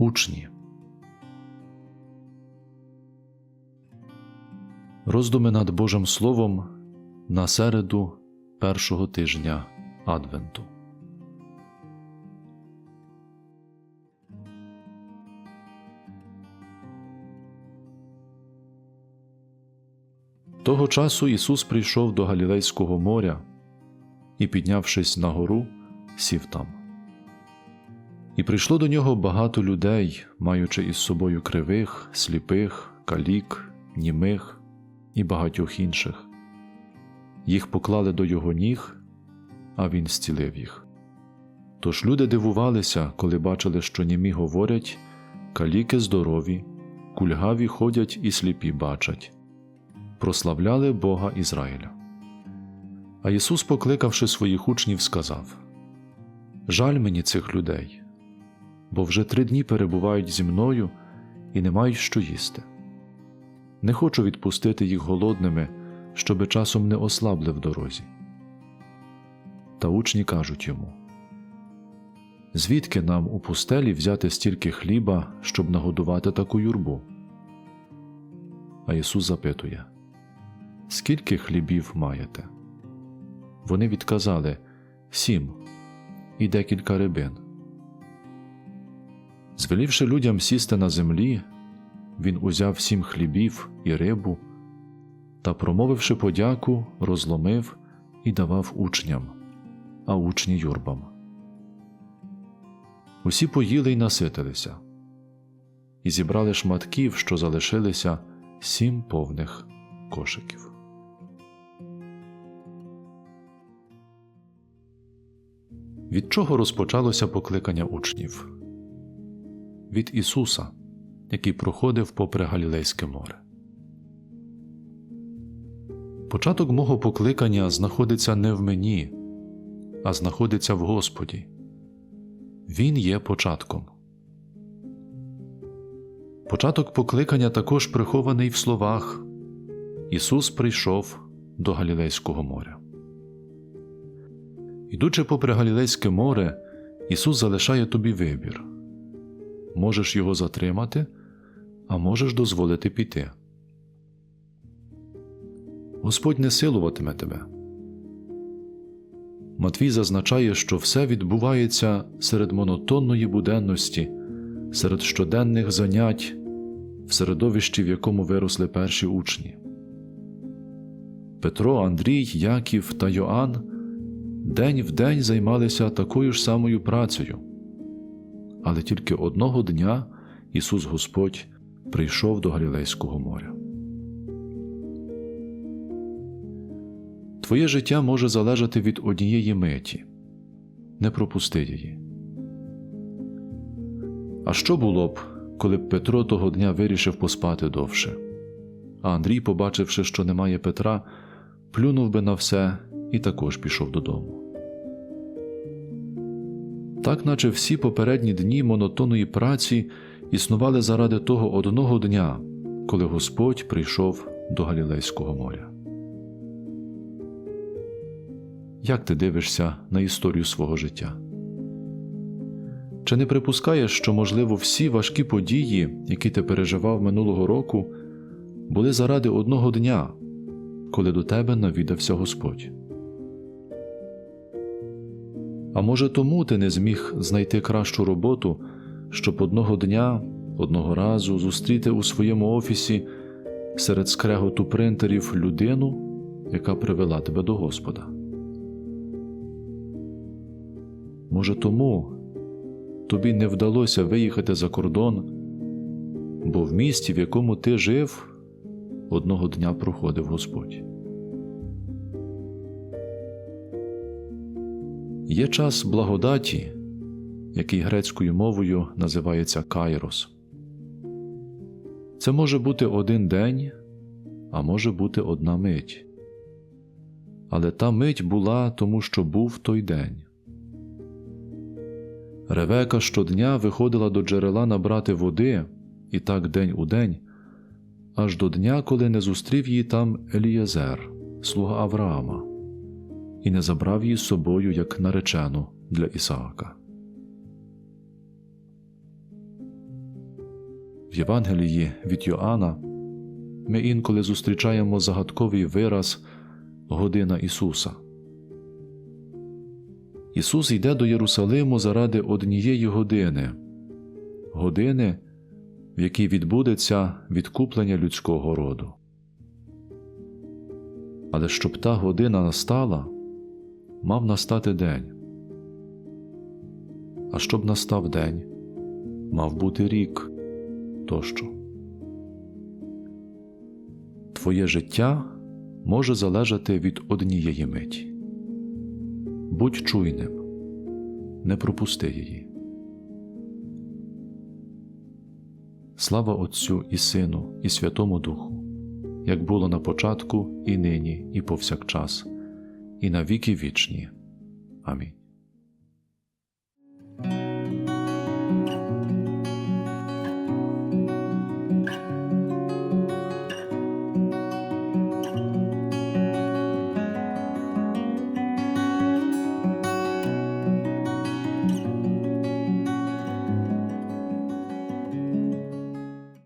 Учні. Роздуми над Божим Словом на середу першого тижня Адвенту. Того часу Ісус прийшов до Галілейського моря і, піднявшись на гору, сів там. І прийшло до нього багато людей, маючи із собою кривих, сліпих, калік, німих і багатьох інших. Їх поклали до його ніг, а він зцілив їх. Тож люди дивувалися, коли бачили, що німі говорять, каліки здорові, кульгаві ходять і сліпі бачать, прославляли Бога Ізраїля. А Ісус, покликавши своїх учнів, сказав: Жаль мені цих людей, бо вже три дні перебувають зі мною і не мають що їсти. Не хочу відпустити їх голодними, щоби часом не ослабли в дорозі. Та учні кажуть йому Звідки нам у пустелі взяти стільки хліба, щоб нагодувати таку юрбу? А Ісус запитує Скільки хлібів маєте? Вони відказали Сім і декілька рибин. Звелівши людям сісти на землі, він узяв сім хлібів і рибу та, промовивши подяку, розломив і давав учням, а учні юрбам. Усі поїли й наситилися, і зібрали шматків, що залишилися сім повних кошиків. Від чого розпочалося покликання учнів? Від Ісуса, який проходив попри Галілейське море. Початок мого покликання знаходиться не в мені, а знаходиться в Господі. Він є початком. Початок покликання також прихований в словах Ісус прийшов до Галілейського моря. Ідучи попри Галілейське море, Ісус залишає тобі вибір можеш його затримати, а можеш дозволити піти. Господь не силуватиме тебе. Матвій зазначає, що все відбувається серед монотонної буденності, серед щоденних занять, в середовищі, в якому виросли перші учні. Петро, Андрій, Яків та Йоанн день в день займалися такою ж самою працею. Але тільки одного дня Ісус Господь прийшов до Галілейського моря. Твоє життя може залежати від однієї миті. Не пропусти її. А що було б, коли б Петро того дня вирішив поспати довше? А Андрій, побачивши, що немає Петра, плюнув би на все і також пішов додому. Так, наче всі попередні дні монотонної праці існували заради того одного дня, коли Господь прийшов до Галілейського моря. Як ти дивишся на історію свого життя? Чи не припускаєш, що, можливо, всі важкі події, які ти переживав минулого року, були заради одного дня, коли до тебе навідався Господь? А може, тому ти не зміг знайти кращу роботу, щоб одного дня, одного разу зустріти у своєму офісі серед скреготу принтерів людину, яка привела тебе до Господа? Може, тому тобі не вдалося виїхати за кордон, бо в місті, в якому ти жив, одного дня проходив Господь. Є час благодаті, який грецькою мовою називається Кайрос. Це може бути один день, а може бути одна мить. Але та мить була тому, що був той день. Ревека щодня виходила до джерела набрати води, і так день у день, аж до дня, коли не зустрів її там Елієзер, слуга Авраама і не забрав її з собою як наречену для Ісаака. В Євангелії від Йоанна ми інколи зустрічаємо загадковий вираз Година Ісуса. Ісус йде до Єрусалиму заради однієї години, години, в якій відбудеться відкуплення людського роду. Але щоб та година настала, мав настати день. А щоб настав день, мав бути рік тощо. Твоє життя може залежати від однієї миті. Будь чуйним, не пропусти її. Слава Отцю і Сину, і Святому Духу, як було на початку, і нині, і повсякчас, і на віки вічні. Амінь.